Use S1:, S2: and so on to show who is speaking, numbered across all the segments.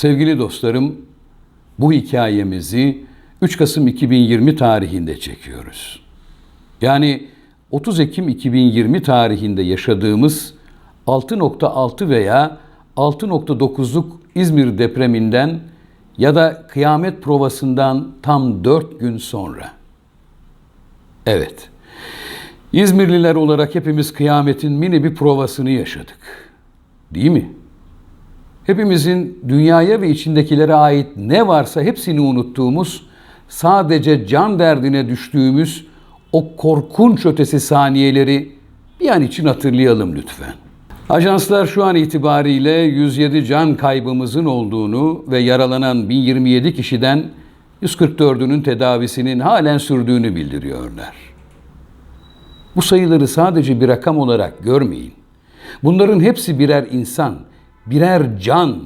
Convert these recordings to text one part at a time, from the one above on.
S1: Sevgili dostlarım, bu hikayemizi 3 Kasım 2020 tarihinde çekiyoruz. Yani 30 Ekim 2020 tarihinde yaşadığımız 6.6 veya 6.9'luk İzmir depreminden ya da kıyamet provasından tam 4 gün sonra. Evet. İzmirliler olarak hepimiz kıyametin mini bir provasını yaşadık. Değil mi? Hepimizin dünyaya ve içindekilere ait ne varsa hepsini unuttuğumuz, sadece can derdine düştüğümüz o korkunç ötesi saniyeleri bir an için hatırlayalım lütfen. Ajanslar şu an itibariyle 107 can kaybımızın olduğunu ve yaralanan 1027 kişiden 144'ünün tedavisinin halen sürdüğünü bildiriyorlar. Bu sayıları sadece bir rakam olarak görmeyin. Bunların hepsi birer insan, birer can.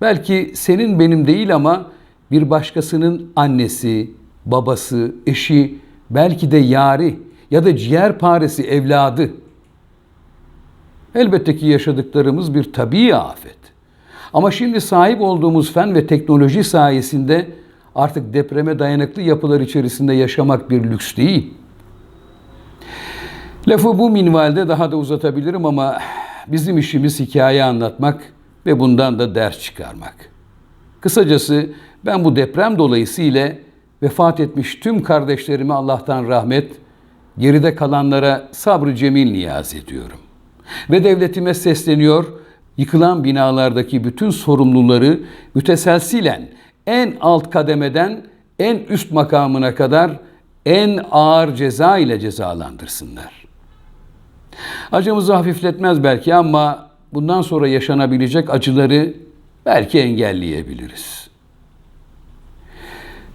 S1: Belki senin benim değil ama bir başkasının annesi, babası, eşi, belki de yari ya da ciğerparesi evladı. Elbette ki yaşadıklarımız bir tabii afet. Ama şimdi sahip olduğumuz fen ve teknoloji sayesinde artık depreme dayanıklı yapılar içerisinde yaşamak bir lüks değil. Lafı bu minvalde daha da uzatabilirim ama bizim işimiz hikaye anlatmak ve bundan da ders çıkarmak. Kısacası ben bu deprem dolayısıyla vefat etmiş tüm kardeşlerime Allah'tan rahmet, geride kalanlara sabrı cemil niyaz ediyorum. Ve devletime sesleniyor, yıkılan binalardaki bütün sorumluları müteselsilen en alt kademeden en üst makamına kadar en ağır ceza ile cezalandırsınlar. Acımızı hafifletmez belki ama bundan sonra yaşanabilecek acıları belki engelleyebiliriz.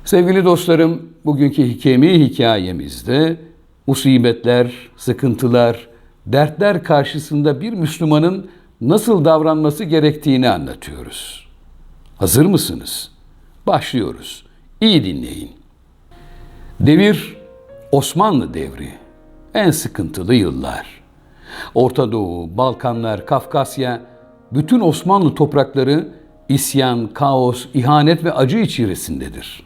S1: Sevgili dostlarım, bugünkü hikemi hikayemizde musibetler, sıkıntılar, dertler karşısında bir Müslümanın nasıl davranması gerektiğini anlatıyoruz. Hazır mısınız? Başlıyoruz. İyi dinleyin. Devir Osmanlı devri. En sıkıntılı yıllar. Orta Doğu, Balkanlar, Kafkasya, bütün Osmanlı toprakları isyan, kaos, ihanet ve acı içerisindedir.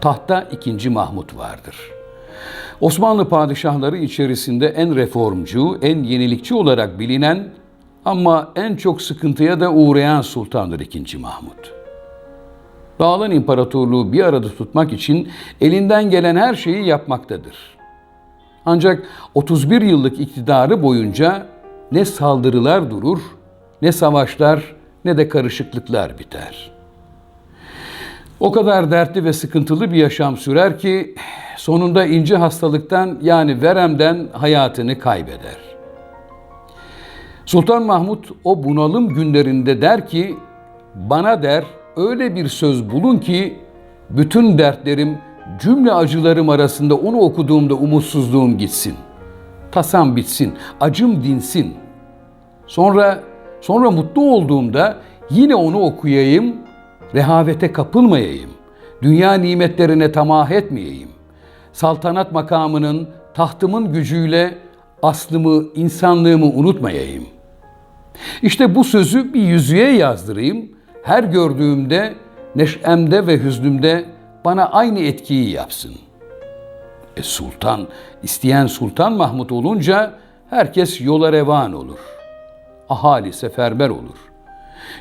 S1: Tahta 2. Mahmut vardır. Osmanlı padişahları içerisinde en reformcu, en yenilikçi olarak bilinen ama en çok sıkıntıya da uğrayan sultandır 2. Mahmut. Dağılan imparatorluğu bir arada tutmak için elinden gelen her şeyi yapmaktadır. Ancak 31 yıllık iktidarı boyunca ne saldırılar durur, ne savaşlar, ne de karışıklıklar biter. O kadar dertli ve sıkıntılı bir yaşam sürer ki sonunda ince hastalıktan yani veremden hayatını kaybeder. Sultan Mahmut o bunalım günlerinde der ki, bana der öyle bir söz bulun ki bütün dertlerim, cümle acılarım arasında onu okuduğumda umutsuzluğum gitsin. Tasam bitsin, acım dinsin. Sonra sonra mutlu olduğumda yine onu okuyayım, rehavete kapılmayayım. Dünya nimetlerine tamah etmeyeyim. Saltanat makamının, tahtımın gücüyle aslımı, insanlığımı unutmayayım. İşte bu sözü bir yüzüğe yazdırayım. Her gördüğümde, neşemde ve hüznümde bana aynı etkiyi yapsın. E sultan, isteyen Sultan Mahmut olunca herkes yola revan olur. Ahali seferber olur.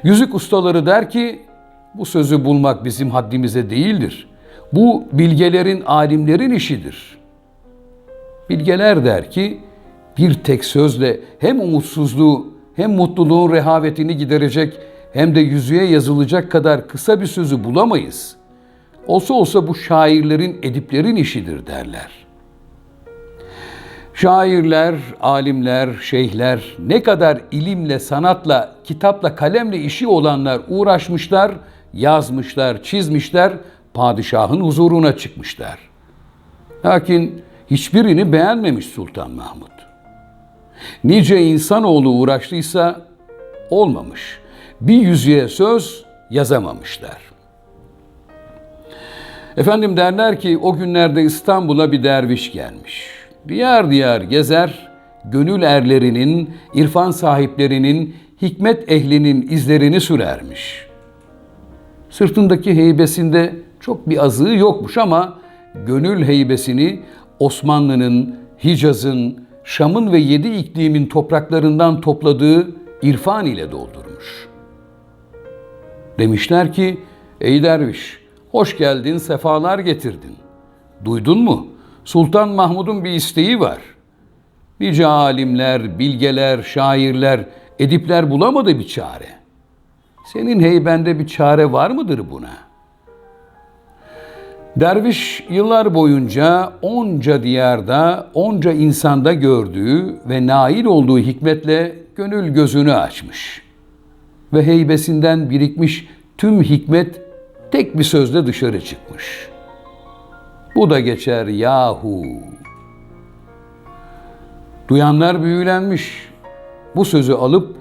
S1: Yüzük ustaları der ki, bu sözü bulmak bizim haddimize değildir. Bu bilgelerin, alimlerin işidir. Bilgeler der ki, bir tek sözle hem umutsuzluğu hem mutluluğun rehavetini giderecek hem de yüzüğe yazılacak kadar kısa bir sözü bulamayız. Olsa olsa bu şairlerin, ediplerin işidir derler. Şairler, alimler, şeyhler ne kadar ilimle, sanatla, kitapla, kalemle işi olanlar uğraşmışlar, yazmışlar, çizmişler, padişahın huzuruna çıkmışlar. Lakin hiçbirini beğenmemiş Sultan Mahmut. Nice insanoğlu uğraştıysa olmamış. Bir yüzüğe söz yazamamışlar. Efendim derler ki o günlerde İstanbul'a bir derviş gelmiş. Diyar diyar gezer, gönül erlerinin, irfan sahiplerinin, hikmet ehlinin izlerini sürermiş. Sırtındaki heybesinde çok bir azığı yokmuş ama gönül heybesini Osmanlı'nın, Hicaz'ın, Şam'ın ve yedi iklimin topraklarından topladığı irfan ile doldurmuş. Demişler ki, ey derviş, hoş geldin, sefalar getirdin. Duydun mu? Sultan Mahmud'un bir isteği var. Nice alimler, bilgeler, şairler, edipler bulamadı bir çare. Senin heybende bir çare var mıdır buna? Derviş yıllar boyunca onca diyarda, onca insanda gördüğü ve nail olduğu hikmetle gönül gözünü açmış. Ve heybesinden birikmiş tüm hikmet tek bir sözle dışarı çıkmış. Bu da geçer yahu. Duyanlar büyülenmiş. Bu sözü alıp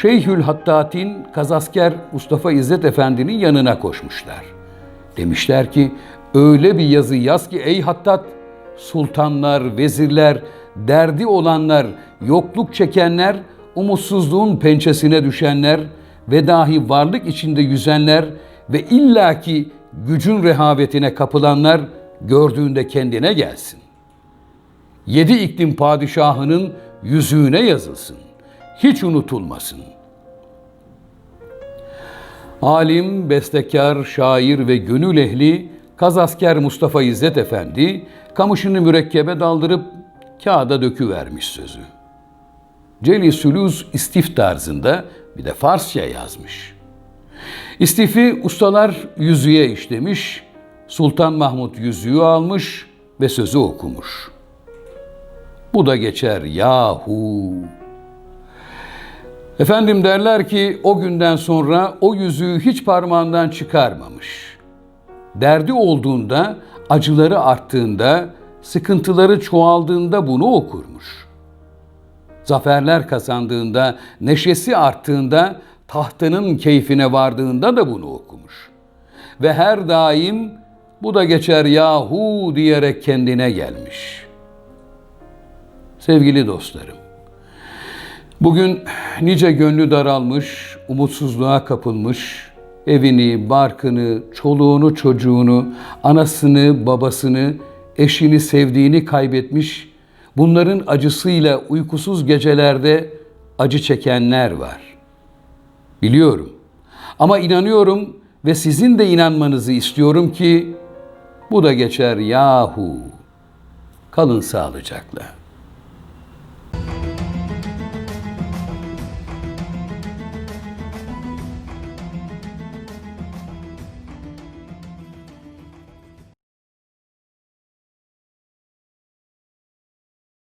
S1: Şeyhül Hattat'in kazasker Mustafa İzzet Efendi'nin yanına koşmuşlar. Demişler ki öyle bir yazı yaz ki ey Hattat sultanlar, vezirler, derdi olanlar, yokluk çekenler, umutsuzluğun pençesine düşenler ve dahi varlık içinde yüzenler ve illaki gücün rehavetine kapılanlar gördüğünde kendine gelsin. Yedi iklim padişahının yüzüğüne yazılsın. Hiç unutulmasın. Alim, bestekar, şair ve gönül ehli Kazasker Mustafa İzzet Efendi kamışını mürekkebe daldırıp kağıda döküvermiş sözü. Celi Sülüz istif tarzında bir de Farsça yazmış. İstifi ustalar yüzüğe işlemiş, Sultan Mahmut yüzüğü almış ve sözü okumuş. Bu da geçer yahu. Efendim derler ki o günden sonra o yüzüğü hiç parmağından çıkarmamış. Derdi olduğunda, acıları arttığında, sıkıntıları çoğaldığında bunu okurmuş. Zaferler kazandığında, neşesi arttığında, tahtının keyfine vardığında da bunu okumuş. Ve her daim bu da geçer yahu diyerek kendine gelmiş. Sevgili dostlarım, Bugün nice gönlü daralmış, umutsuzluğa kapılmış, evini, barkını, çoluğunu, çocuğunu, anasını, babasını, eşini, sevdiğini kaybetmiş, bunların acısıyla uykusuz gecelerde acı çekenler var. Biliyorum. Ama inanıyorum ve sizin de inanmanızı istiyorum ki bu da geçer yahu. Kalın sağlıcakla.